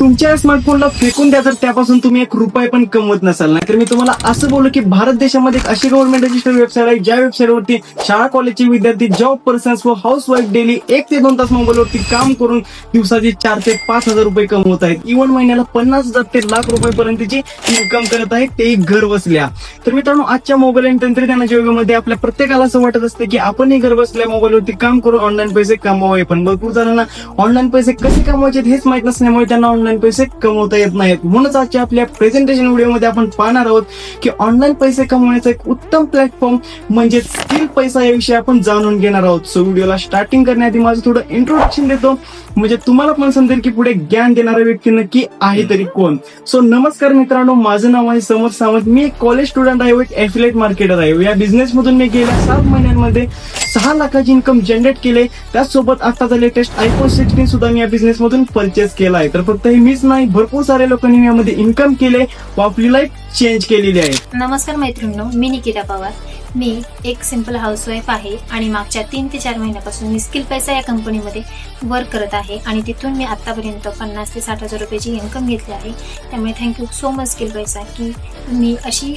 तुमच्या स्मार्टफोनला फेकून द्या तर त्यापासून तुम्ही एक रुपये पण कमवत नसाल. ना तर मी तुम्हाला असं बोलू की भारत देशामध्ये एक अशी गव्हर्नमेंट रजिस्टर्ड वेबसाईट आहे ज्या वेबसाईटवरती शाळा कॉलेजचे विद्यार्थी जॉब पर्सन्स व हाऊस वाईफ डेली एक ते दोन तास मोबाईलवरती काम करून दिवसाचे चार ते पाच हजार रुपये कमवत आहेत. इव्हन महिन्याला पन्नास हजार ते लाख रुपयेपर्यंतची इन्कम करत आहेत तेही घर बसल्या तर मित्रांनो आजच्या मोबाईल आणि तंत्रज्ञानाच्या युगामध्ये आपल्या प्रत्येकाला असं वाटत असतं की आपणही घर बसल्या मोबाईलवरती काम करून ऑनलाईन पैसे कमवावे. पण भरपूर जणांना ऑनलाईन पैसे कसे कमवायचे हेच माहीत नसल्यामुळे त्यांना ऑनलाईन पैसे कमवता येत नाहीत. म्हणूनच आजच्या आपल्या प्रेझेंटेशन व्हिडिओमध्ये आपण पाहणार आहोत की ऑनलाईन पैसे कमवण्याचा एक उत्तम प्लॅटफॉर्म म्हणजे स्किल पैसा याविषयी आपण जाणून घेणार आहोत. सो व्हिडिओला स्टार्टिंग करण्याआधी माझं थोडं इंट्रोडक्शन देतो. म्हणजे तुम्हाला पण समजेल की पुढे ज्ञान देणारा व्यक्ती नक्की आहे तरी कोण. सो नमस्कार मित्रांनो माझं नाव आहे समर सावंत. मी एक कॉलेज स्टुडंट आहे एक एफिलेट मार्केटर आहे. या बिझनेसमधून मी गेल्या सात महिन्यांमध्ये सहा लाखाची इन्कम जनरेट केले त्याचसोबत आताचा लेटेस्ट आयफोन सिक्स्टीन सुद्धा मी या बिझनेस मधून परचेस केला आहे. तर फक्त हे मीच नाही भरपूर साऱ्या लोकांनी यामध्ये इन्कम केले व आपली लाईफ चेंज केलेली आहे. नमस्कार मैत्रिणींनो मी निकिता पवार. मी एक सिंपल हाऊसवाईफ आहे आणि मागच्या तीन ते चार महिन्यापासून मी स्किल पैसा या कंपनीमध्ये वर्क करत आहे. आणि तिथून मी आत्तापर्यंत पन्नास ते साठ हजार रुपयाची इन्कम घेतली आहे. त्यामुळे थँक्यू सो मच स्किल पैसा की मी अशी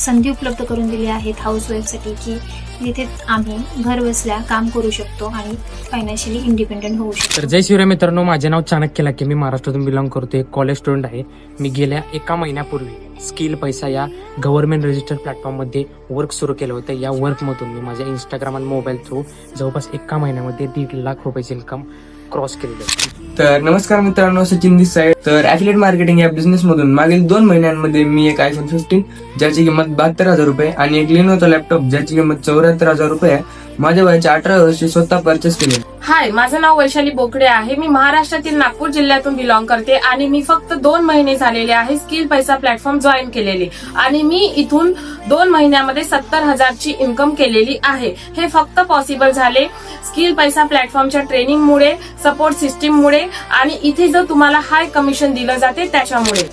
संधी उपलब्ध करून दिली आहेत हाऊसवाईफसाठी की जिथे आम्ही घर बसल्या काम करू शकतो आणि फायनान्शियली इंडिपेंडेंट होऊ शकतो. तर जय शिवराय मित्रांनो माझे नाव चाणक्य लाके. मी महाराष्ट्रातून बिलॉंग करतो एक कॉलेज स्टुडंट आहे. मी गेल्या एका महिन्यापूर्वी स्किल पैसा या गव्हर्नमेंट रजिस्टर प्लॅटफॉर्ममध्ये वर्क सुरू केलं होतं. या वर्कमधून मी माझ्या इंस्टाग्राम आणि मोबाईल थ्रू जवळपास एका महिन्यामध्ये दीड लाख रुपयाची इन्कम क्रॉस केलेली आहे. तर नमस्कार मित्रांनो सचिन दिस साहेब तर ऍफिलेट मार्केटिंग या बिझनेस मधून मागील दोन महिन्यांमध्ये मी एक आयफोन फिफ्टीन ज्याची किंमत बहात्तर हजार रुपये आणि एक लिनोचा लॅपटॉप ज्याची किंमत चौऱ्याहत्तर हजार रुपये माझ्या वयाच्या अठरा वर्षी स्वतः परचेस केले. हाय माझं नाव वैशाली बोकडे आहे. मी महाराष्ट्रातील नागपूर जिल्ह्यातून बिलॉंग करते आणि मी फक्त दोन महिने झालेले आहे स्किल पैसा प्लॅटफॉर्म जॉईन केलेले. आणि मी इथून दोन महिन्यामध्ये सत्तर हजारची इन्कम केलेली आहे. हे फक्त पॉसिबल झाले. स्किल पैसा प्लॅटफॉर्मच्या ट्रेनिंगमुळे सपोर्ट सिस्टीममुळे आणि इथे जर तुम्हाला हाय कमिशन दिलं जाते त्याच्यामुळे.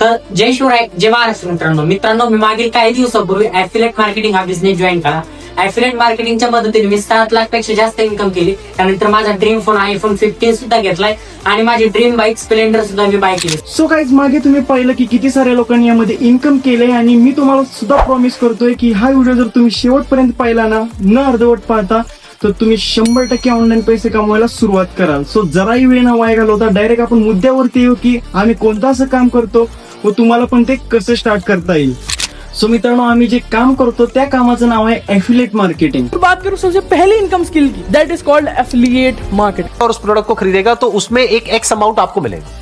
तर जय शिवराय जय महाराष्ट्र मित्रांनो. मित्रांनो मी मागील काही दिवसापूर्वी ऍफिलेट मार्केटिंग हा बिझनेस जॉईन केला. ऍफिलेट मार्केटिंगच्या मदतीने मी सात लाखपेक्षा जास्त इन्कम केली. त्यानंतर माझा ड्रीम फोन आयफोन फिफ्टीन सुद्धा घेतलाय आणि माझी ड्रीम बाईक स्प्लेंडर सुद्धा मी बाय केली. सो काहीच मागे तुम्ही पाहिलं की किती साऱ्या लोकांनी यामध्ये इन्कम केले आणि मी तुम्हाला सुद्धा प्रॉमिस करतोय की हा व्हिडिओ जर तुम्ही शेवटपर्यंत पाहिला ना न अर्धवट पाहता तर तुम्ही शंभर टक्के ऑनलाईन पैसे कमवायला सुरुवात कराल. सो जराही वेळ न वाया घालवता डायरेक्ट आपण मुद्द्यावरती येऊ की आम्ही कोणतं असं काम करतो व तुम्हाला पण ते कसं स्टार्ट करता येईल. सो मित्रांनो आम्ही जे काम करतो त्या कामाचं नाव आहे एफिलेट मार्केटिंग बात करूं सबसे पहली इनकम स्किल की. That is called affiliate marketing और उस प्रोडक्ट को खरीदेगा तो उसमें एक एक्स अमाउंट आपको मिलेगा।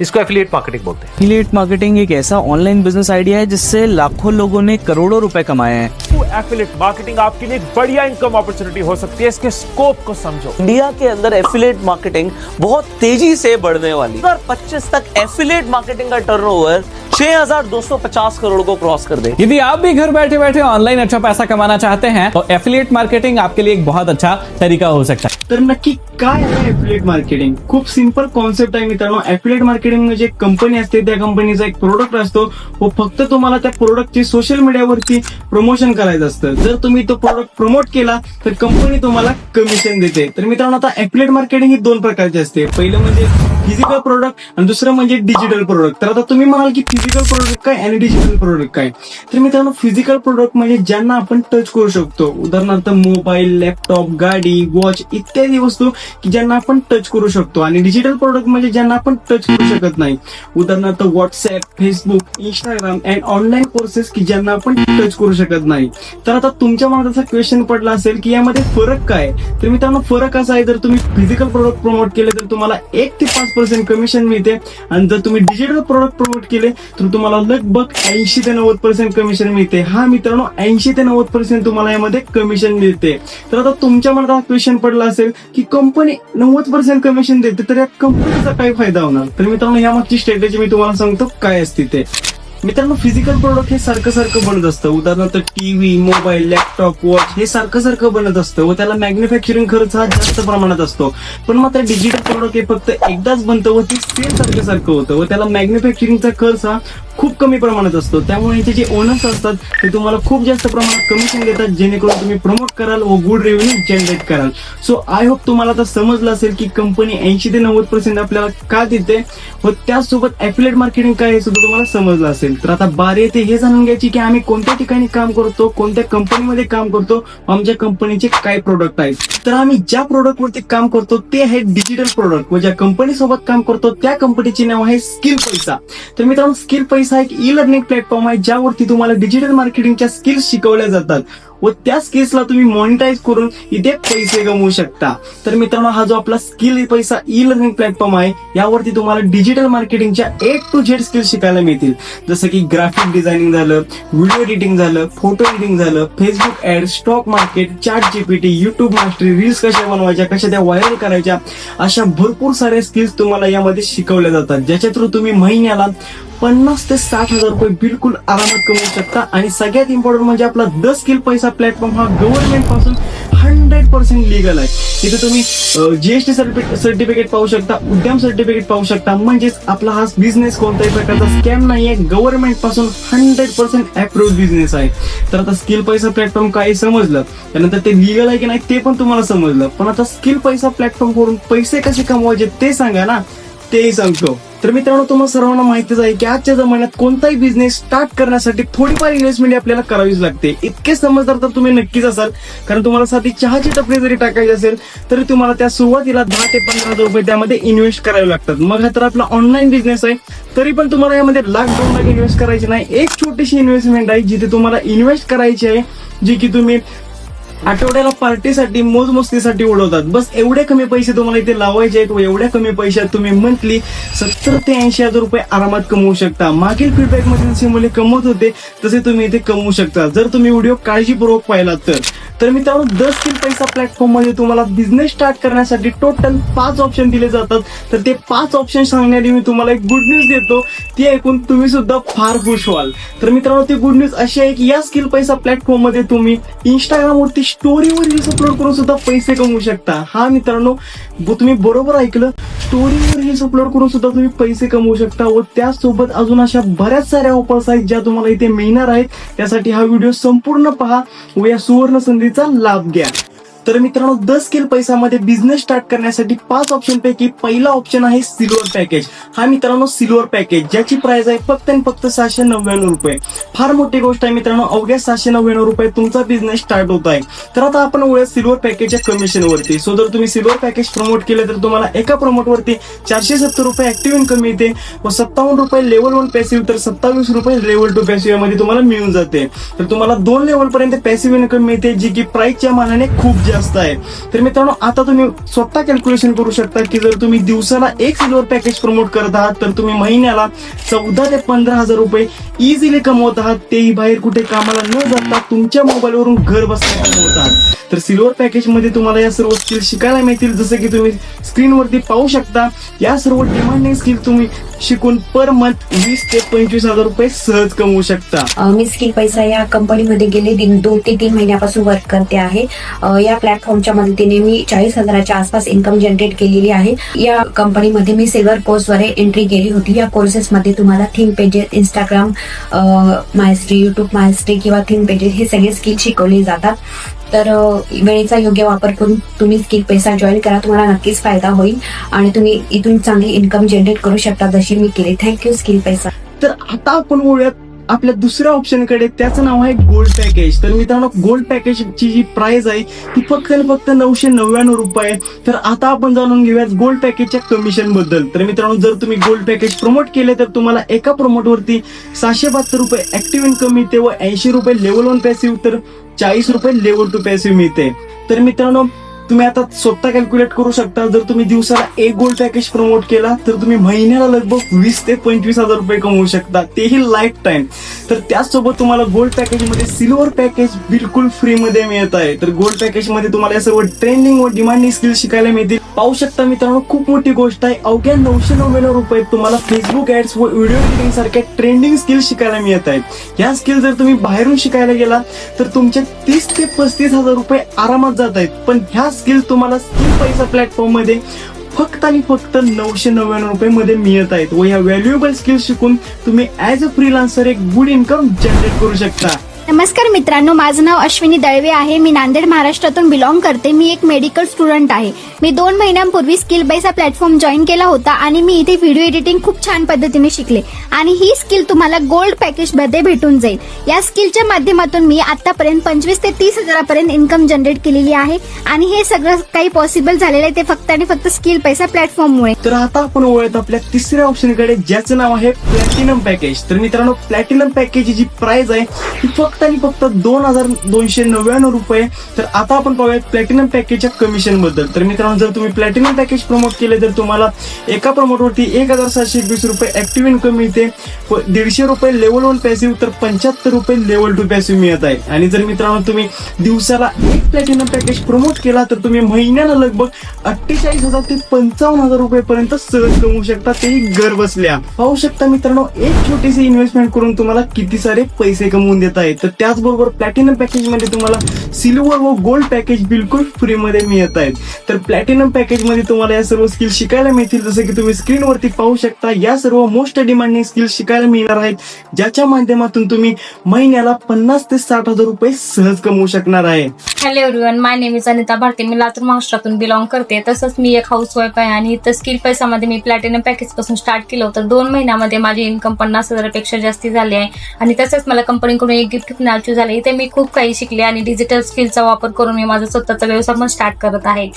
इसको एफिलिएट मार्केटिंग बोलते हैं। एफिलिएट मार्केटिंग एक ऐसा ऑनलाइन बिज़नेस आइडिया है जिससे लाखों लोगों ने करोड़ों रुपए कमाए हैं। एफिलेट मार्केटिंग आपके लिए बढ़िया इनकम अपॉर्चुनिटी हो सकती है इसके स्कोप को समझो। इंडिया के अंदर एफिलिएट मार्केटिंग बहुत तेज़ी से बढ़ने वाली है। 2025 तक एफिलिएट मार्केटिंग का टर्नओवर 6250 करोड़ को क्रॉस कर दे यदि आप भी घर बैठे बैठे ऑनलाइन अच्छा पैसा कमाना चाहते हैं तो एफिलिएट मार्केटिंग आपके लिए एक बहुत अच्छा तरीका हो सकता है। तर नक्की काय आहे एफिलेट मार्केटिंग खूप सिंपल कॉन्सेप्ट आहे मित्रांनो. एफिलेट मार्केटिंग मार्केटिंग म्हणजे कंपनी असते त्या कंपनीचा एक प्रोडक्ट असतो. व फक्त तुम्हाला त्या प्रोडक्टची सोशल मीडियावरती प्रमोशन करायचं असतं. जर तुम्ही तो प्रोडक्ट प्रमोट केला तर कंपनी तुम्हाला कमिशन देते. तर मित्रांनो आता एफिलेट मार्केटिंग ही दोन प्रकारची असते. पहिलं म्हणजे फिजिकल प्रोडक्ट आणि दुसरं म्हणजे डिजिटल प्रोडक्ट तर आता तुम्ही म्हणाल की फिजिकल प्रोडक्ट काय आणि डिजिटल प्रोडक्ट काय? तर मित्रांनो फिजिकल प्रोडक्ट म्हणजे ज्यांना आपण टच करू शकतो. उदाहरणार्थ मोबाईल लॅपटॉप गाडी वॉच इत्यादी वस्तू की ज्यांना आपण टच करू शकतो. आणि डिजिटल प्रोडक्ट म्हणजे ज्यांना आपण टच करू शकत नाही. उदाहरणार्थ WhatsApp Facebook Instagram and online courses की ज्यांना आपण टच करू शकत नाही. तर आता तुमच्या मनात असा क्वेश्चन पडला असेल की यामध्ये फरक काय? तर मित्रांनो फरक असा आहे जर तुम्ही फिजिकल प्रोडक्ट प्रमोट केले तर तुम्हाला एक ते पाच पर्सेंट कमिशन मिळते. आणि जर तुम्ही डिजिटल प्रोडक्ट प्रमोट केले तर तुम्हाला लगभग ऐंशी ते नव्वद पर्सेंट कमिशन मिळते. हा मित्रांनो ऐंशी ते नव्वद पर्सेंट तुम्हाला यामध्ये कमिशन मिळते. तर आता तुमच्या मनात हा क्वेश्चन पडला असेल की कंपनी नव्वद पर्सेंट कमिशन देते तर या कंपनीचा काय फायदा होणार? तर मित्रांनो यामागची स्ट्रॅटेजी मी तुम्हाला सांगतो काय असते ते. मित्रांनो फिजिकल प्रोडक्ट हे सारखं सारखं बनत असतं. उदाहरणार्थ टीव्ही मोबाईल लॅपटॉप वॉच हे सारखं सारखं बनत असतं. व त्याला मॅन्युफॅक्चरिंग खर्च हा जास्त प्रमाणात असतो. पण मात्र डिजिटल प्रोडक्ट हे फक्त एकदाच बनतं व ते सेम सारखं सारखं होतं. व त्याला मॅन्युफॅक्चरिंगचा खर्च हा खूप कमी प्रमाणात असतो. त्यामुळे इथे जे ओनर्स असतात ते तुम्हाला खूप जास्त प्रमाणात कमिशन देतात जेणेकरून तुम्ही प्रमोट कराल व गुड रेव्हेन्यू जनरेट कराल. सो आय होप तुम्हाला आता समजलं असेल की कंपनी ऐंशी ते नव्वद पर्सेंट आपल्याला का देते व त्यासोबत ऍफिलेट मार्केटिंग काय हे सुद्धा तुम्हाला समजलं असेल. तर आता बारी येते हे जाणून घ्यायची की आम्ही कोणत्या ठिकाणी काम करतो कोणत्या कंपनीमध्ये काम करतो आमच्या कंपनीचे काय प्रोडक्ट आहेत. तर आम्ही ज्या प्रोडक्टवरती काम करतो ते आहे डिजिटल प्रोडक्ट व ज्या कंपनीसोबत काम करतो त्या कंपनीचे नाव आहे स्किल पैसा. तर मित्रांनो स्किल पैसा हा एक ई लर्निंग प्लॅटफॉर्म आहे ज्यावरती तुम्हाला डिजिटल मार्केटिंगच्या स्किल्स शिकवल्या जातात. व त्या केसला तुम्ही मॉनिटाईज करून इथे पैसे कमवू शकता. तर मित्रांनो हा जो आपला स्किल पैसा ई लर्निंग प्लॅटफॉर्म आहे यावरती तुम्हाला डिजिटल मार्केटिंगच्या ए टू झेड स्किल्स शिकायला मिळतील. जसं की ग्राफिक डिझायनिंग झालं व्हिडिओ एडिटिंग झालं फोटो एडिटिंग झालं Facebook ad stock market ChatGPT YouTube mastery reels कशा बनवायच्या कशा त्या व्हायरल करायच्या अशा भरपूर साऱ्या स्किल्स तुम्हाला यामध्ये शिकवल्या जातात. ज्याच्या थ्रू तुम्ही महिन्याला पन्नास ते साठ हजार रुपये बिलकुल आरामात कमवू शकता. आणि सगळ्यात इम्पॉर्टंट म्हणजे आपला द स्किल पैसा प्लॅटफॉर्म हा गव्हर्नमेंटपासून हंड्रेड पर्सेंट लिगल आहे. इथे तुम्ही जीएसटी सर्टिफिकेट पाहू शकता उद्यम सर्टिफिकेट पाहू शकता. म्हणजेच आपला हा बिझनेस कोणत्याही प्रकारचा स्कॅम नाहीये. गव्हर्नमेंटपासून हंड्रेड पर्सेंट अप्रूव्ह बिझनेस आहे. तर आता स्किल पैसा प्लॅटफॉर्म काय समजलं. त्यानंतर ते लिगल आहे की नाही ते पण तुम्हाला समजलं. पण आता स्किल पैसा प्लॅटफॉर्म करून पैसे कसे कमवायचे ते सांगा ना. तेही सांगतो. तर मित्रांनो तुम्हाला सर्वांना माहितीच आहे की आजच्या जमान्यात कोणताही बिझनेस स्टार्ट करण्यासाठी थोडीफार इन्व्हेस्टमेंट आपल्याला करावीच लागते. इतके समजदार तर तुम्ही नक्कीच असाल. कारण तुम्हाला साधी चहाची टपरी जरी टाकायची असेल तरी तुम्हाला त्या सुरुवातीला दहा ते पंधरा हजार रुपये त्यामध्ये इन्व्हेस्ट करावे लागतात. मग हा तर आपला ऑनलाईन बिझनेस आहे. तरी पण तुम्हाला यामध्ये लाख दोन लाख इन्व्हेस्ट करायची नाही. एक छोटीशी इन्व्हेस्टमेंट आहे जिथे तुम्हाला इन्व्हेस्ट करायची आहे जी की तुम्ही आठवड्याला पार्टीसाठी मोजमस्तीसाठी उडवतात. बस एवढे कमी पैसे तुम्हाला इथे लावायचे आहेत व एवढ्या कमी पैशात तुम्ही मंथली सत्तर ते ऐंशी हजार रुपये आरामात कमवू शकता. मागील फीडबॅकमध्ये जसे मुले कमवत होते तसे तुम्ही इथे कमवू शकता. जर तुम्ही व्हिडिओ काळजीपूर्वक पाहिलात तर. तर मित्रांनो द स्किल पैसा प्लॅटफॉर्ममध्ये तुम्हाला बिझनेस स्टार्ट करण्यासाठी टोटल पाच ऑप्शन दिले जातात. तर ते पाच ऑप्शन सांगण्याआधी मी तुम्हाला एक गुड न्यूज देतो. ती ऐकून तुम्ही सुद्धा फार खुश व्हाल. तर मित्रांनो ती गुड न्यूज अशी आहे की या स्किल पैसा प्लॅटफॉर्ममध्ये तुम्ही इंस्टाग्राम वरती स्टोरीवर रील्स अपलोड करून सुद्धा पैसे कमवू शकता. हा मित्रांनो तुम्ही बरोबर ऐकलं. स्टोरीवर रील्स अपलोड करून सुद्धा तुम्ही पैसे कमवू शकता व त्यासोबत अजून अशा बऱ्याच साऱ्या ऑफर्स आहेत ज्या तुम्हाला इथे मिळणार आहेत. त्यासाठी हा व्हिडिओ संपूर्ण पहा व या सुवर्ण संधी लाभ घ्या. तर मित्रांनो द स्केल पैसामध्ये बिझनेस स्टार्ट करण्यासाठी पाच ऑप्शन पैकी पहिला ऑप्शन आहे सिल्वर पॅकेज हा मित्रांनो सिल्वर पॅकेज ज्याची प्राइस आहे फक्त आणि फक्त सहाशे नव्याण्णव रुपये. फार मोठी गोष्ट आहे मित्रांनो अवघ्या सहाशे नव्याण्णव रुपये तुमचा बिझनेस स्टार्ट होत आहे. तर आता आपण वळूया सिल्वर पॅकेजच्या कमिशन वरती. सो जर तुम्ही सिल्वर पॅकेज प्रमोट केलं तर तुम्हाला एका प्रमोट वरती चारशे सत्तर रुपये ऍक्टिव्ह इन्कम मिळते. व सत्तावन्न रुपये लेवल वन पॅसिव्ह तर सत्तावीस रुपये लेवल टू पॅसिव्हमध्ये तुम्हाला मिळून जाते. तर तुम्हाला दोन लेवल पर्यंत पॅसिव्ह इन्कम मिळते जी की प्राइसच्या मानाने खूप जास्त आहे. तर मित्रांनो आता तुम्ही स्वतः कॅल्क्युलेशन करू शकता की जर तुम्ही दिवसाला एक सिल्वर पॅकेज प्रमोट करत आहात तर तुम्ही महिन्याला चौदा ते पंधरा हजार रुपये इझिली कमवत आहात. तेही बाहेर कुठे कामाला न जाता तुमच्या मोबाईलवरून घर बसल्या कमवत आहात. तर सिल्वर पॅकेजमध्ये तुम्हाला या सर्व स्किल शिकायला मिळतील. जसं की तुम्ही स्क्रीनवरती पाहू शकता या सर्व डिमांडिंग स्किल तुम्ही शिकून पर मंथ वीस ते पंचवीस हजार रुपये सहज कमवू शकता. मी स्किल पैसा या कंपनीमध्ये गेले दोन ते तीन महिन्यापासून वर्क करते आहे. या प्लॅटफॉर्मच्या मदतीने मी चाळीस हजाराच्या आसपास इन्कम जनरेट केलेली आहे. या कंपनीमध्ये मी सिल्वर कोर्सद्वारे एंट्री केली होती. या कोर्सेसमध्ये तुम्हाला theme pages Instagram mastery YouTube mastery किंवा थीम पेजेस हे सगळे स्किल शिकवले जातात. तर वेळेचा योग्य वापर करून तुम्ही स्किल पैसा जॉईन करा. तुम्हाला नक्कीच फायदा होईल आणि तुम्ही इथून चांगली इन्कम जनरेट करू शकता जशी मी केली. Thank you skill Paisa. तर आता आपण बोलूयात आपल्या दुसऱ्या ऑप्शनकडे. त्याचं नाव आहे गोल्ड पॅकेज तर मित्रांनो गोल्ड पॅकेजची जी प्राइस आहे ती फक्त आणि फक्त नऊशे नव्याण्णव रुपये. आहे. तर आता आपण जाणून घेऊयात गोल्ड पॅकेजच्या कमिशनबद्दल. तर मित्रांनो जर तुम्ही गोल्ड पॅकेज प्रमोट केले तर तुम्हाला एका प्रमोट वरती सहाशे बहात्तर रुपये ऍक्टिव्ह इन्कम मिळते व ऐंशी रुपये लेवल वन पॅसिव्ह तर चाळीस रुपये लेवल टू पॅसिव्ह मिळते. तर मित्रांनो तुम्ही आता स्वतः कॅल्क्युलेट करू शकता जर तुम्ही दिवसाला एक गोल्ड पॅकेज प्रमोट केला तर तुम्ही महिन्याला लगभग वीस ते पंचवीस हजार रुपये कमवू शकता. तेही लाईफ टाईम तर त्याचसोबत तुम्हाला गोल्ड पॅकेजमध्ये सिल्वर पॅकेज बिलकुल फ्रीमध्ये मिळत आहे. तर गोल्ड पॅकेजमध्ये तुम्हाला या सर्व ट्रेंडिंग व डिमांडिंग स्किल शिकायला मिळतील. पाहू शकता मित्रांनो खूप मोठी गोष्ट आहे. अवघ्या नऊशे नव्याण्णव रुपये तुम्हाला फेसबुक ऍड्स व व्हिडिओ एडिटिंग सारख्या ट्रेंडिंग स्किल शिकायला मिळत आहेत. ह्या स्किल जर तुम्ही बाहेरून शिकायला गेला तर तुमचे तीस ते पस्तीस हजार रुपये आरामात जात आहेत. पण ह्या स्किल तुम्हाला स्किल पैसा प्लॅटफॉर्ममध्ये फक्त आणि फक्त नऊशे नव्याण्णव रुपयेमध्ये मिळत आहेत. व ह्या व्हॅल्युएबल स्किल्स शिकून तुम्ही ॲज अ फ्रीलान्सर एक गुड इन्कम जनरेट करू शकता. नमस्कार मित्रांनो माझं नाव अश्विनी दळवे आहे. मी नांदेड महाराष्ट्रातून बिलॉंग करते. मी एक मेडिकल स्टुडंट आहे. मी दोन महिन्यांपूर्वी स्किल बाईचा प्लॅटफॉर्म जॉईन केला होता आणि मी इथे व्हिडिओ एडिटिंग खूप छान पद्धतीने शिकले. आणि ही स्किल तुम्हाला गोल्ड पॅकेजमध्ये भेटून जाईल. या स्किलच्या माध्यमातून मी आतापर्यंत पंचवीस ते तीस हजारापर्यंत इन्कम जनरेट केलेली आहे. आणि हे सगळं काही पॉसिबल झालेलं आहे. ते फक्त आणि फक्त स्किल पैसा प्लॅटफॉर्ममुळे तर आता आपण वळत आपल्या तिसऱ्या ऑप्शनकडे ज्याचं नाव आहे प्लॅटिनम पॅकेज तर मित्रांनो प्लॅटिनम पॅकेजची जी प्राइस आहे ती फक्त आणि फक्त दोन हजार दोनशे नव्याण्णव रुपये. तर आता आपण पाहूया प्लॅटिनम पॅकेजच्या कमिशनबद्दल. तर मित्रांनो जर तुम्ही प्लॅटिनम पॅकेज प्रमोट केले तर तुम्हाला एका प्रमोटवरती एक हजार सातशे वीस रुपये ऍक्टिव्ह इन्कम मिळते. दीडशे रुपये लेवल वन पॅसिव्ह तर पंच्याहत्तर रुपये लेवल टू पॅसिव्ह मिळत आहे. आणि जर मित्रांनो तुम्ही दिवसाला एक प्लॅटिनम पॅकेज प्रमोट केला तर तुम्ही महिन्याला लगभग अठ्ठेचाळीस हजार ते पंचावन्न हजार रुपये पर्यंत सहज कमवू शकता. तेही घर बसल्या पाहू शकता मित्रांनो एक छोटीशी इन्व्हेस्टमेंट करून तुम्हाला किती सारे पैसे कमवून देत आहेत तर त्याचबरोबर प्लॅटिनम पॅकेजमध्ये तुम्हाला सिल्वर व गोल्ड पॅकेज बिलकुल फ्री मध्ये मिळत आहेत. तर प्लॅटिनम पॅकेजमध्ये तुम्हाला या सर्व स्किल शिकायला मिळतील. जसं की तुम्ही स्क्रीनवरती पाहू शकता या सर्व मोस्ट डिमांडिंग स्किल शिकायला मिळणार आहेत ज्याच्या माध्यमातून तुम्ही महिन्याला पन्नास ते साठ हजार रुपये सहज कमवू शकणार आहे. Hello everyone my name is Anita Bharati मी लातूर महाराष्ट्रातून बिलॉंग करते. तसंच मी एक हाऊस वाईफ आहे आणि इथं स्किल पैसामध्ये मी प्लॅटिनम पॅकेजपासून स्टार्ट केलं होतं. दोन महिन्यामध्ये माझी इन्कम पन्नास हजारापेक्षा जास्ती झाली आहे. आणि तसंच मला कंपनीकडून एक गिफ्ट नॅचू झाले. इथे मी खूप काही शिकले आणि डिजिटल स्किलचा वापर करून मी माझा स्वतःचा व्यवसाय पण स्टार्ट करत आहे.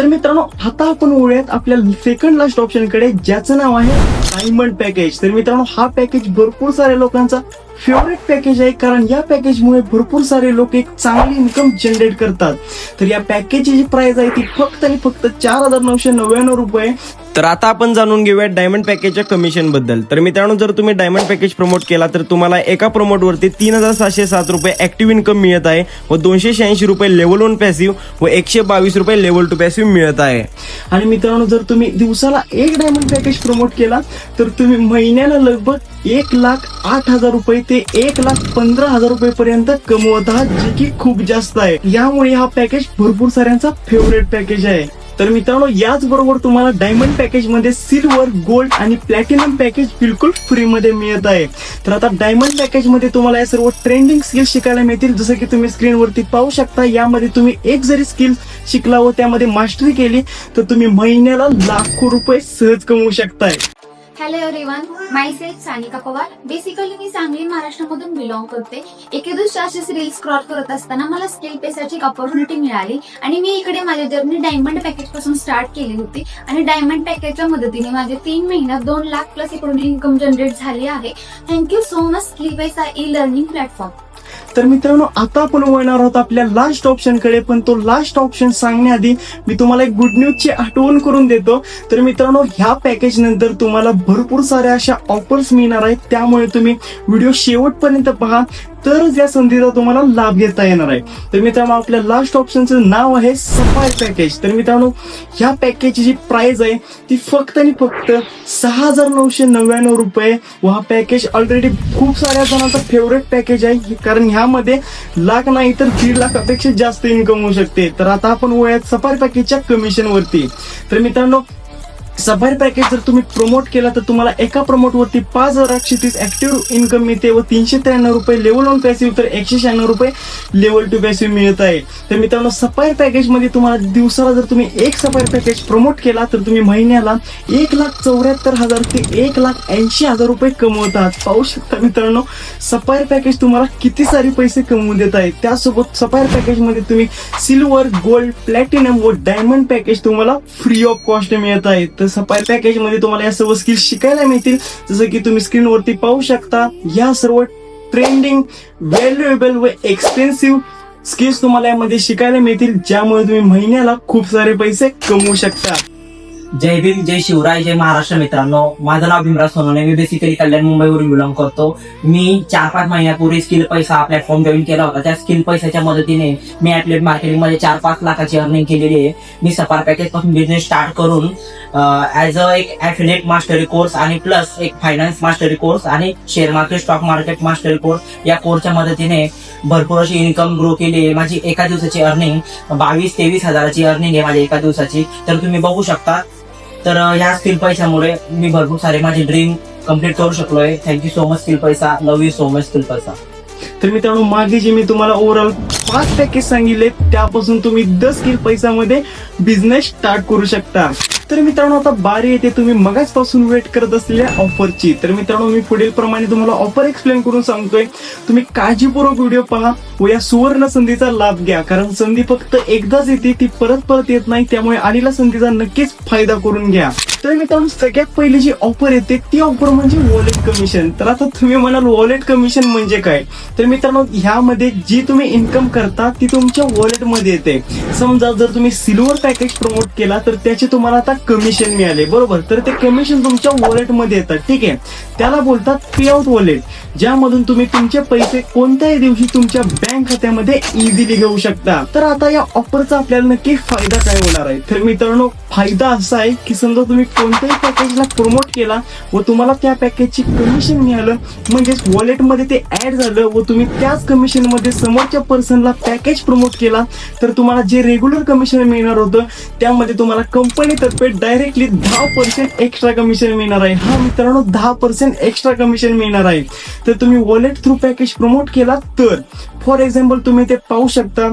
तर मित्रांनो आता आपण वळूयात आपल्या सेकंड लास्ट ऑप्शनकडे ज्याचं नाव आहे डायमंड पॅकेज तर मित्रांनो हा पॅकेज भरपूर साऱ्या लोकांचा फेवरेट पॅकेज आहे कारण या पॅकेजमुळे भरपूर सारे लोक एक चांगली इन्कम जनरेट करतात. तर या पॅकेजची जी प्राइस आहे ती फक्त आणि फक्त चार हजार नऊशे नव्याण्णव रुपये. तर आता आपण जाणून घेऊया डायमंड पॅकेजच्या कमिशनबद्दल. तर मित्रांनो जर तुम्ही डायमंड पॅकेज प्रमोट केला तर तुम्हाला एका प्रमोटवरती तीन हजार सातशे सात रुपये ऍक्टिव्ह इन्कम मिळत आहे व दोनशे शहाऐंशी रुपये लेवल वन पॅसिव्ह व एकशे बावीस रुपये लेवल टू पॅसिव्ह मिळत आहे. आणि मित्रांनो जर तुम्ही दिवसाला एक डायमंड पॅकेज प्रमोट केला तर तुम्ही महिन्याला लगभग एक लाख आठ हजार रुपये ते एक लाख पंधरा हजार रुपये पर्यंत कमवत आहात जे की खूप जास्त आहे. यामुळे हा पॅकेज भरपूर साऱ्यांचा फेवरेट पॅकेज आहे. तर मित्रांनो याचबरोबर तुम्हाला डायमंड पॅकेजमध्ये सिल्वर गोल्ड आणि प्लॅटिनम पॅकेज बिलकुल फ्री मध्ये मिळत आहे. तर आता डायमंड पॅकेजमध्ये तुम्हाला या सर्व ट्रेंडिंग स्किल शिकायला मिळतील. जसं की तुम्ही स्क्रीनवरती पाहू शकता यामध्ये तुम्ही एक जरी स्किल शिकला व त्यामध्ये मास्टरी केली तर तुम्ही महिन्याला लाखो रुपये सहज कमवू शकताय. Hello everyone myself Sanika Pawar basically मी सांगली महाराष्ट्रामधून बिलॉंग करते. एके दिवशी असेच रील स्क्रॉल करत असताना मला स्किल पेसाची एक ऑपॉर्च्युनिटी मिळाली आणि मी इकडे माझ्या जर्नी डायमंड पॅकेजपासून स्टार्ट केली होती. आणि डायमंड पॅकेजच्या मदतीने माझे तीन महिन्यात दोन लाख प्लस इकडून इन्कम जनरेट झाली आहे. Thank you so much Skill Paisa E learning platform तर मित्रांनो आता आपण वळणार आहोत आपल्या लास्ट ऑप्शनकडे पण तो लास्ट ऑप्शन सांगण्याआधी मी तुम्हाला एक गुड न्यूजची आठवण करून देतो. तर मित्रांनो ह्या पॅकेज नंतर तुम्हाला भरपूर साऱ्या अशा ऑफर्स मिळणार आहेत. त्यामुळे तुम्ही व्हिडिओ शेवटपर्यंत पहा. तरच या संधीचा तुम्हाला लाभ घेता येणार आहे. तर मित्रांनो आपल्या लास्ट ऑप्शनचं नाव आहे सफाई पॅकेज तर मित्रांनो ह्या पॅकेजची जी प्राइस आहे ती फक्त आणि फक्त सहा हजार नऊशे नव्याण्णव रुपये. व हा पॅकेज ऑलरेडी खूप साऱ्या जणांचा फेवरेट पॅकेज आहे. कारण ह्या ह्यामध्ये लाख नाही तर दीड लाखापेक्षा जास्त इन्कम होऊ शकते. तर आता आपण वयात सफारी पॅकेजच्या कमिशन वरती. तर मित्रांनो सफारी पॅकेज जर तुम्ही प्रमोट केला तर तुम्हाला एका प्रमोट वरती पाच हजार आठशे तीस ऍक्टिव्ह इन्कम मिळते व तीनशे त्र्याण्णव रुपये लेवल वन पॅसिव्ह तर एकशे शहाण्णव रुपये लेवल टू पॅसिव्ह मिळत आहे. तर मित्रांनो सफारी पॅकेजमध्ये तुम्हाला दिवसाला जर तुम्ही एक सफारी पॅकेज प्रमोट केला तर तुम्ही महिन्याला एक लाख चौऱ्याहत्तर हजार ते एक लाख ऐंशी हजार रुपये कमवत आहात पाहू शकता मित्रांनो सफायर पॅकेज तुम्हाला किती सारे पैसे कमवून देत आहे. त्यासोबत सफायर पॅकेजमध्ये तुम्ही सिल्वर गोल्ड प्लॅटिनम व डायमंड पॅकेज तुम्हाला फ्री ऑफ कॉस्ट मिळत आहे. तर सफायर पॅकेजमध्ये तुम्हाला या सर्व स्किल्स शिकायला मिळतील जसं की तुम्ही स्क्रीनवरती पाहू शकता या सर्व ट्रेंडिंग व्हॅल्युएबल व एक्सपेन्सिव्ह स्किल्स तुम्हाला यामध्ये शिकायला मिळतील ज्यामुळे तुम्ही महिन्याला खूप सारे पैसे कमवू शकता. जय भीम जय शिवराय जय महाराष्ट्र मित्रांनो. माझं नाव भीमराज सोनवणे मी बेसिकली कल्याण मुंबईवरून बिलॉंग करतो. मी चार पाच महिन्यापूर्वी स्किल पैसा हा प्लॅटफॉर्म जॉईन केला होता. त्या स्किल पैशाच्या मदतीने मी ऍटलेट मार्केटिंगमध्ये चार पाच लाखाची अर्निंग केलेली आहे. मी सफार पॅकेजपासून बिझनेस स्टार्ट करून ऍज अ एक ऍफिलिएट मास्टरी कोर्स आणि प्लस एक फायनान्स मास्टरी कोर्स आणि share market stock market mastery course या कोर्सच्या मदतीने भरपूर अशी इन्कम ग्रो केली आहे. माझी एका दिवसाची अर्निंग बावीस तेवीस हजाराची अर्निंग आहे माझी एका दिवसाची. तर तुम्ही बघू शकता. तर ह्या स्किल पैशामुळे मी भरपूर सारे माझे ड्रीम कंप्लीट करू शकलोय. Thank you so much Skill Paisa. Love you so much Skill Paisa. तर मित्रांनो मागे जे मी तुम्हाला ओव्हरऑल पाच पॅकेज सांगितले त्यापासून तुम्ही दस स्किल पैसामध्ये बिझनेस स्टार्ट करू शकता. तर मित्रांनो आता बारी येते. तुम्ही मगाच पासून वेट करत असलेल्या ऑफरची तर मित्रांनो मी पुढील प्रमाणे तुम्हाला ऑफर एक्सप्लेन करून सांगतोय. तुम्ही काळजीपूर्वक व्हिडिओ पहा व या सुवर्ण संधीचा लाभ घ्या. कारण संधी फक्त एकदाच येते ती परत परत येत नाही. त्यामुळे आलेल्या संधीचा नक्कीच फायदा करून घ्या. तर मित्रांनो सगळ्यात पहिली जी ऑफर येते ती ऑफर म्हणजे वॉलेट कमिशन तर आता तुम्ही म्हणाल वॉलेट कमिशन म्हणजे काय? तर मित्रांनो ह्यामध्ये जी तुम्ही इन्कम करता ती तुमच्या वॉलेटमध्ये येते. समजा जर तुम्ही सिल्वर पॅकेज प्रमोट केला तर त्याचे तुम्हाला आता कमिशन मिळाले. बरोबर? तर ते कमिशन तुमच्या वॉलेटमध्ये येतात. ठीक आहे? त्याला बोलतात पे आउट वॉलेट ज्यामधून तुम्ही तुमचे पैसे कोणत्याही दिवशी तुमच्या बँक खात्यामध्ये इझिली घेऊ शकता. तर आता या ऑफरचा आपल्याला नक्की फायदा काय होणार आहे? तर मित्रांनो फायदा असा आहे की समजा तुम्ही कोणत्याही पॅकेजला प्रमोट केला व तुम्हाला त्या पॅकेजची कमिशन मिळालं म्हणजेच वॉलेटमध्ये ते ऍड झालं व तुम्ही त्याच कमिशनमध्ये समोरच्या पर्सनला पॅकेज प्रमोट केला तर तुम्हाला जे रेग्युलर कमिशन मिळणार होतं त्यामध्ये तुम्हाला कंपनीतर्फे डायरेक्टली दहा पर्सेंट एक्स्ट्रा कमिशन मिळणार आहे. हा मित्रांनो दहा पर्सेंट एक्स्ट्रा कमिशन मिळणार आहे. तर तुम्ही वॉलेट थ्रू पॅकेज प्रमोट केला तर फॉर एक्झाम्पल तुम्ही ते पाहू शकता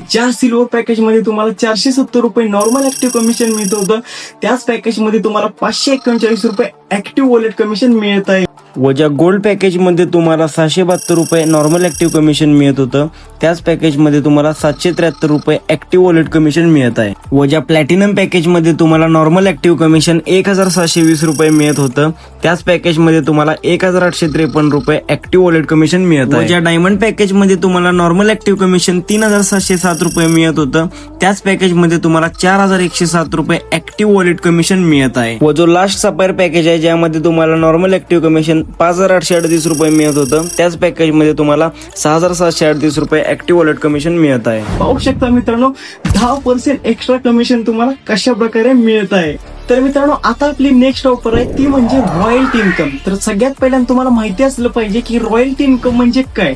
ज्या सिल्वर पॅकेजमध्ये तुम्हाला चारशे सत्तर रुपये नॉर्मल ऍक्टिव्ह कमिशन मिळत होतं त्याच पॅकेजमध्ये तुम्हाला पाचशे एकोणचाळीस रुपये ऍक्टिव्ह वॉलेट कमिशन मिळत आहे. व ज्या गोल्ड पॅकेजमध्ये तुम्हाला सहाशे बहात्तर रुपये नॉर्मल ॲक्टिव्ह कमिशन मिळत होतं. त्याच पॅकेजमध्ये तुम्हाला सातशे त्र्याहत्तर रुपये ॲक्टिव्ह वॉलेट कमिशन मिळत आहे. व ज्या प्लॅटिनम पॅकेजमध्ये तुम्हाला नॉर्मल ॲक्टिव्ह कमिशन एक हजार सहाशे वीस रुपये मिळत होतं. त्याच पॅकेजमध्ये तुम्हाला एक हजार आठशे त्रेपन्न रुपये ॲक्टिव्ह वॉलेट कमिशन मिळत आहे. ज्या डायमंड पॅकेजमध्ये तुम्हाला नॉर्मल ॲक्टिव्ह कमिशन तीन हजार सातशे सात रुपये मिळत होतं. त्याच पॅकेजमध्ये तुम्हाला चार हजार एकशे सात रुपये ॲक्टिव्ह वॉलेट कमिशन मिळत आहे. व जो लास्ट सपायर पॅकेज आहे ज्यामध्ये तुम्हाला नॉर्मल ॲक्टिव्ह कमिशन पाच हजार आठशे अडतीस रुपये मिळत होतं. त्याच पॅकेजमध्ये तुम्हाला सहा हजार सातशे अडतीस रुपये ऍक्टिव्ह वॉलेट कमिशन मिळत आहे. पाहू शकता मित्रांनो दहा पर्सेंट एक्स्ट्रा कमिशन तुम्हाला कशा प्रकारे मिळत आहे. तर मित्रांनो आता आपली नेक्स्ट ऑफर आहे ती म्हणजे रॉयल्टी इन्कम तर सगळ्यात पहिल्यांदा तुम्हाला माहिती असलं पाहिजे की रॉयल्टी इन्कम म्हणजे काय?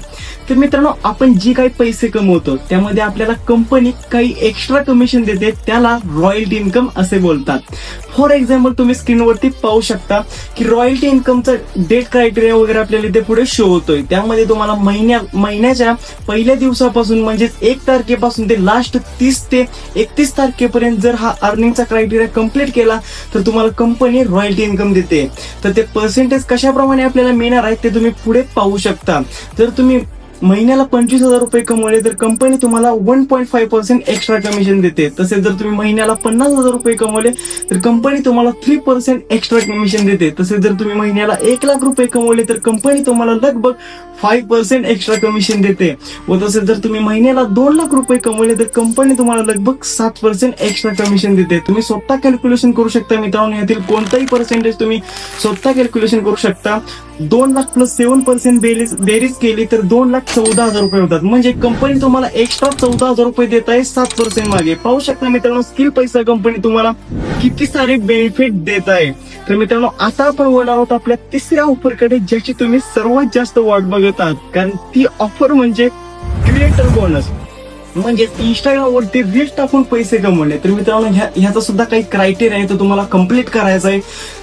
तर मित्रांनो आपण जी काही पैसे कमवतो त्यामध्ये आपल्याला कंपनी काही एक्स्ट्रा कमिशन देते त्याला रॉयल्टी इन्कम असे बोलतात. फॉर एक्झाम्पल तुम्ही स्क्रीनवरती पाहू शकता की रॉयल्टी इन्कमचा डेट क्रायटेरिया वगैरे आपल्याला इथे पुढे शो होतोय. त्यामध्ये तुम्हाला महिन्या महिन्याच्या पहिल्या दिवसापासून म्हणजेच एक तारखेपासून ते लास्ट तीस ते एकतीस तारखेपर्यंत जर हा अर्निंगचा क्रायटेरिया कंप्लीट केला तर तुम्हाला कंपनी रॉयल्टी इन्कम देते. तर ते पर्सेंटेज कशाप्रमाणे आपल्याला मिळणार आहे ते तुम्ही पुढे पाहू शकता. जर तुम्ही महिन्याला पंचवीस हजार रुपये कमवले तर कंपनी तुम्हाला one point five percent extra commission देते. तसेच जर तुम्ही महिन्याला पन्नास हजार रुपये कमवले तर कंपनी तुम्हाला थ्री पर्सेंट एक्स्ट्रा कमिशन देते. तसेच जर तुम्ही महिन्याला एक लाख रुपये कमवले तर कंपनी तुम्हाला लगभग फाईव्ह पर्सेंट एक्स्ट्रा कमिशन देते. व तसेच जर तुम्ही महिन्याला दोन लाख रुपये कमवले तर कंपनी तुम्हाला लगभग सात पर्सेंट एक्स्ट्रा कमिशन देते. तुम्ही स्वतः कॅल्क्युलेशन करू शकता मित्रांनो यातील कोणताही पर्सेंटेज तुम्ही स्वतः कॅल्क्युलेशन करू शकता. दोन लाख प्लस सेव्हन पर्सेंट बेरीज बेरीज केली तर दोन लाख चौदा हजार रुपये होतात. म्हणजे कंपनी तुम्हाला एक्स्ट्रा चौदा हजार रुपये देत आहे सात पर्सेंट मागे. पाहू शकता मित्रांनो स्किल पैसा कंपनी तुम्हाला किती सारे बेनिफिट देत आहे. तर मित्रांनो आता आपण बोलणार आहोत आपल्या तिसऱ्या ऑफरकडे ज्याची तुम्ही सर्वात जास्त वाट बघत आहात. कारण ती ऑफर म्हणजे क्रिएटर बोनस म्हणजे इंस्टाग्रामवरती रील्स टाकून पैसे कमवले. तर मित्रांनो ह्याचा सुद्धा काही क्रायटेरिया आहे तो तुम्हाला कंप्लीट करायचा आहे.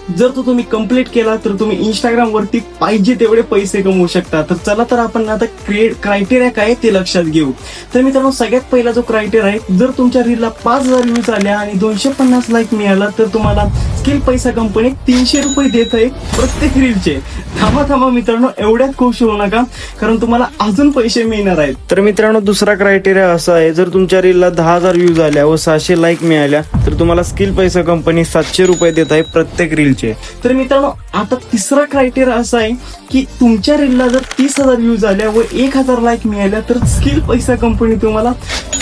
जर तो तुम्ही कंप्लीट केला तर तुम्ही इंस्टाग्राम वरती पाहिजे तेवढे पैसे कमवू शकता. तर चला तर आपण आता क्रिएट क्रायटेरिया काय ते लक्षात घेऊ. तर मित्रांनो सगळ्यात पहिला जो क्रायटेरिया आहे जर तुमच्या रीलला पाच हजार व्ह्यूज आल्या आणि दोनशे पन्नास लाईक मिळाला तर तुम्हाला स्किल पैसा कंपनी तीनशे रुपये देत आहे प्रत्येक रीलचे थांबा थांबा मित्रांनो एवढ्यात खुश होऊ नका कारण तुम्हाला अजून पैसे मिळणार आहेत. तर मित्रांनो दुसरा क्रायटेरिया असा आहे जर तुमच्या रीलला दहा हजार व्ह्यूज आल्या व सहाशे लाईक मिळाल्या तर तुम्हाला स्किल पैसा कंपनी सातशे रुपये देत आहे प्रत्येक रील रीलचे तर मित्रांनो आता तिसरा क्रायटेरिया असा आहे की तुमच्या रीलला जर तीस हजार व्ह्यूज आल्या व एक हजार लाईक मिळाल्या तर स्किल पैसा कंपनी तुम्हाला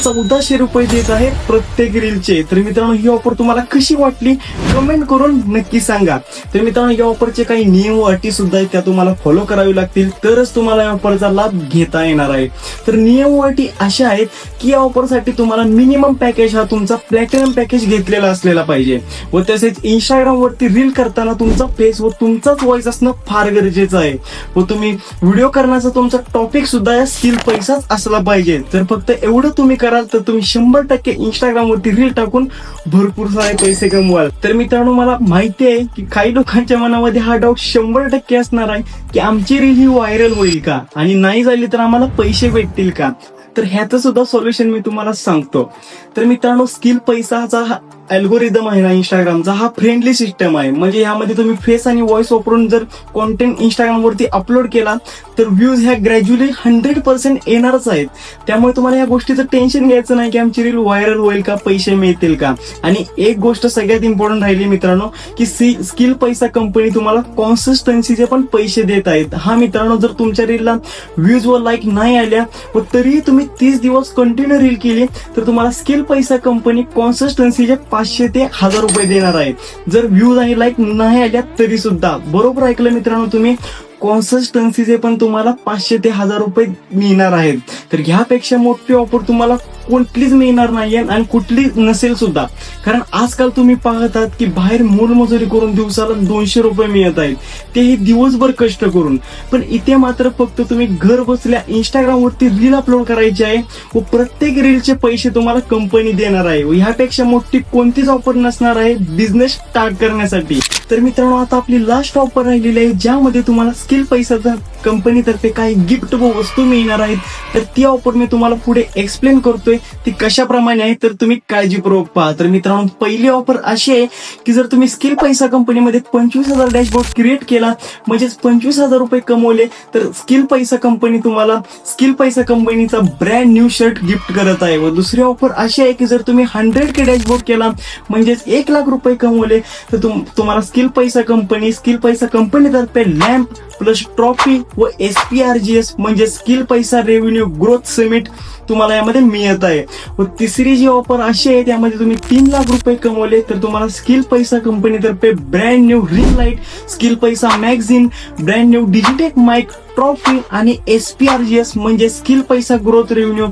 चौदाशे रुपये देत आहे प्रत्येक रीलचे तर मित्रांनो ही ऑफर तुम्हाला कशी वाटली? कमेंट करून नक्की सांगा. तर मित्रांनो या ऑफरचे काही नियम व अटी सुद्धा आहेत त्या तुम्हाला फॉलो करावी लागतील. तरच तुम्हाला या ऑफरचा लाभ घेता येणार आहे. तर नियम व अटी अशा आहेत की या ऑफरसाठी तुम्हाला मिनिमम पॅकेज हा तुमचा प्लॅटिनम पॅकेज घेतलेला असलेला पाहिजे. व तसेच इंस्टाग्राम वरती रील करताना तुमचा फेस व तुमचाच व्हॉइस असणं फार गरजेचं आहे. व तुम्ही व्हिडिओ करण्याचा तुमचा टॉपिक सुद्धा या स्किल पैसाच असला पाहिजे. तर फक्त एवढं तुम्ही कराल तर तुम्ही शंभर टक्के इंस्टाग्रामवरती रील टाकून भरपूर सारे पैसे कमवाल. तर मित्रांनो मला माहिती आहे की काही लोकांच्या मनामध्ये हा डाऊट शंभर टक्के असणार आहे की आमची रील ही व्हायरल होईल का? आणि नाही झाली तर आम्हाला पैसे भेटतील का? तर ह्याचं सुद्धा सोल्युशन मी तुम्हाला सांगतो. तर मित्रांनो स्किल पैसाचा अल्गोरिदम आहे ना इंस्टाग्रामचा हा फ्रेंडली सिस्टम आहे. म्हणजे यामध्ये तुम्ही फेस आणि व्हॉइस वापरून जर कॉन्टेंट इंस्टाग्रामवरती अपलोड केला तर व्ह्यूज ह्या ग्रॅज्युअली हंड्रेड पर्सेंट येणारच आहेत. त्यामुळे तुम्हाला या गोष्टीचं टेन्शन घ्यायचं नाही की आमची रील व्हायरल होईल का पैसे मिळतील का. आणि एक गोष्ट सगळ्यात इम्पॉर्टंट राहिली मित्रांनो की सी स्किल पैसा कंपनी तुम्हाला कॉन्सिस्टन्सीचे पण पैसे देत आहेत. हा मित्रांनो जर तुमच्या रीलला व्ह्यूज व लाईक नाही आल्या व तरीही तुम्ही तीस दिवस कंटिन्यू रील केली तर तुम्हाला स्किल पैसा कंपनी कॉन्सिस्टन्सीचे पाचशे ते हजार रुपये देणार आहे जर व्ह्यूज आणि लाईक नाही आल्या तरी सुद्धा बरोबर ऐकलं मित्रांनो तुम्ही? कॉन्सिस्टन्सीचे पण तुम्हाला पाचशे ते हजार रुपये मिळणार आहेत. तर ह्यापेक्षा मोठी ऑफर तुम्हाला कुठलीच मिळणार नाहीये आणि कुठली नसेल सुद्धा. कारण आजकाल तुम्ही पाहत आहात की बाहेर मोलमजुरी करून दिवसाला दोनशे रुपये मिळत आहेत. तेही दिवसभर कष्ट करून. पण इथे मात्र फक्त तुम्ही घर बसल्या इंस्टाग्राम वरती रील अपलोड करायची आहे व प्रत्येक रीलचे पैसे तुम्हाला कंपनी देणार आहे. व ह्यापेक्षा मोठी कोणतीच ऑफर नसणार आहे बिझनेस स्टार्ट करण्यासाठी. तर मित्रांनो आता आपली लास्ट ऑफर राहिलेली आहे ज्यामध्ये तुम्हाला स्किल तर कंपनीतर्फे काही गिफ्ट व वस्तू मिळणार आहेत. तर ती ऑफर मी तुम्हाला पुढे एक्सप्लेन करतोय. ती कशाप्रमाणे आहे तर तुम्ही काळजीपूर्वक पहा. तर मित्रांनो पहिली ऑफर अशी आहे की जर तुम्ही स्किल पैसा कंपनीमध्ये पंचवीस हजार डॅशबोर्ड क्रिएट केला म्हणजेच पंचवीस हजार रुपये कमवले तर स्किल पैसा कंपनी तुम्हाला स्किल पैसा कंपनीचा ब्रँड न्यू शर्ट गिफ्ट करत आहे. व दुसरी ऑफर अशी आहे की जर तुम्ही हंड्रेड के डॅशबोर्ड केला म्हणजेच एक लाख रुपये कमवले तर तुम तुम्हाला skill Paisa company skill Paisa कंपनीतर्फे लॅम्प प्लस ट्रॉफी व S P R G S म्हणजे Skill Paisa revenue growth summit तुम्हाला यामध्ये मिळत आहे. व तिसरी जी ऑफर अशी आहे त्यामध्ये तुम्ही तीन लाख रुपये कमवले तर तुम्हाला स्किल पैसा कंपनीतर्फे brand new ring light Skill Paisa magazine brand new Digitek mic trophy आणि S P R G S म्हणजे Skill Paisa growth revenue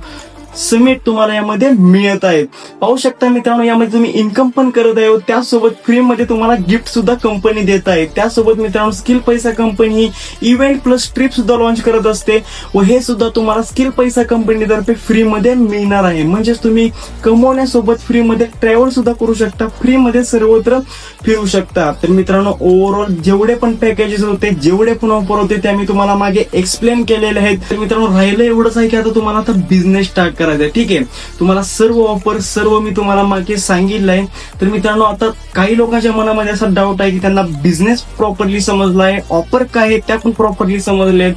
summit तुम्हाला यामध्ये मिळत आहेत. पाहू शकता मित्रांनो यामध्ये तुम्ही इन्कम पण करत आहे व त्यासोबत फ्रीमध्ये तुम्हाला गिफ्ट सुद्धा कंपनी देत आहे. त्यासोबत मित्रांनो स्किल पैसा कंपनी ही इव्हेंट प्लस ट्रिप सुद्धा लॉन्च करत असते व हे सुद्धा तुम्हाला स्किल पैसा कंपनीतर्फे फ्रीमध्ये मिळणार आहे. म्हणजेच तुम्ही कमवण्यासोबत फ्रीमध्ये ट्रॅव्हल सुद्धा करू शकता फ्रीमध्ये सर्वत्र फिरू शकता. तर मित्रांनो ओव्हरऑल जेवढे पण पॅकेजेस होते जेवढे पण ऑफर होते ते मी तुम्हाला मागे एक्सप्लेन केलेले आहेत. तर मित्रांनो राहिलं एवढंच आहे की आता तुम्हाला आता बिझनेस स्टार्ट करायचं आहे ठीक आहे. तुम्हाला सर्व ऑफर सर्व मी तुम्हाला मागे सांगितलं आहे तर मित्रांनो आता काही लोकांच्या मनामध्ये असा डाऊट आहे की त्यांना बिझनेस प्रॉपरली समजला आहे ऑफर काय आहे त्या पण प्रॉपरली समजले आहेत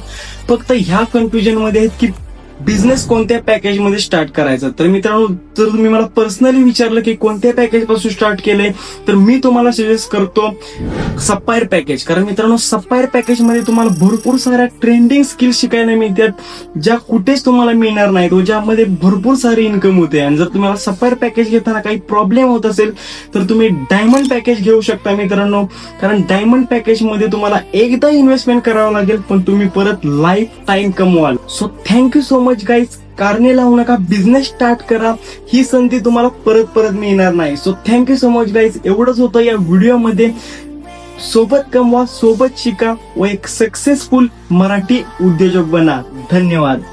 फक्त ह्या कन्फ्युजनमध्ये आहेत की बिझनेस कोणत्या पॅकेजमध्ये स्टार्ट करायचं? तर मित्रांनो जर तुम्ही मला पर्सनली विचारलं की कोणत्या पॅकेजपासून स्टार्ट केले तर मी तुम्हाला सजेस्ट करतो सप्पायर पॅकेज कारण मित्रांनो सप्पायर पॅकेजमध्ये तुम्हाला भरपूर साऱ्या ट्रेंडिंग स्किल्स शिकायला मिळतात ज्या कुठेच तुम्हाला मिळणार नाहीत व ज्यामध्ये भरपूर सारी इन्कम होते. आणि जर तुम्हाला सप्पायर पॅकेज घेताना काही प्रॉब्लेम होत असेल तर तुम्ही डायमंड पॅकेज घेऊ शकता मित्रांनो. कारण डायमंड पॅकेजमध्ये तुम्हाला एकदा इन्व्हेस्टमेंट करावं लागेल पण तुम्ही परत life time कमवाल so thank you so much guys कारणे लावू नका. बिझनेस स्टार्ट करा. ही संधी तुम्हाला परत परत मिळणार नाही. So thank you so much guys एवढंच होतं या व्हिडिओमध्ये. सोबत कमवा सोबत शिका व एक सक्सेसफुल मराठी उद्योजक बना. धन्यवाद.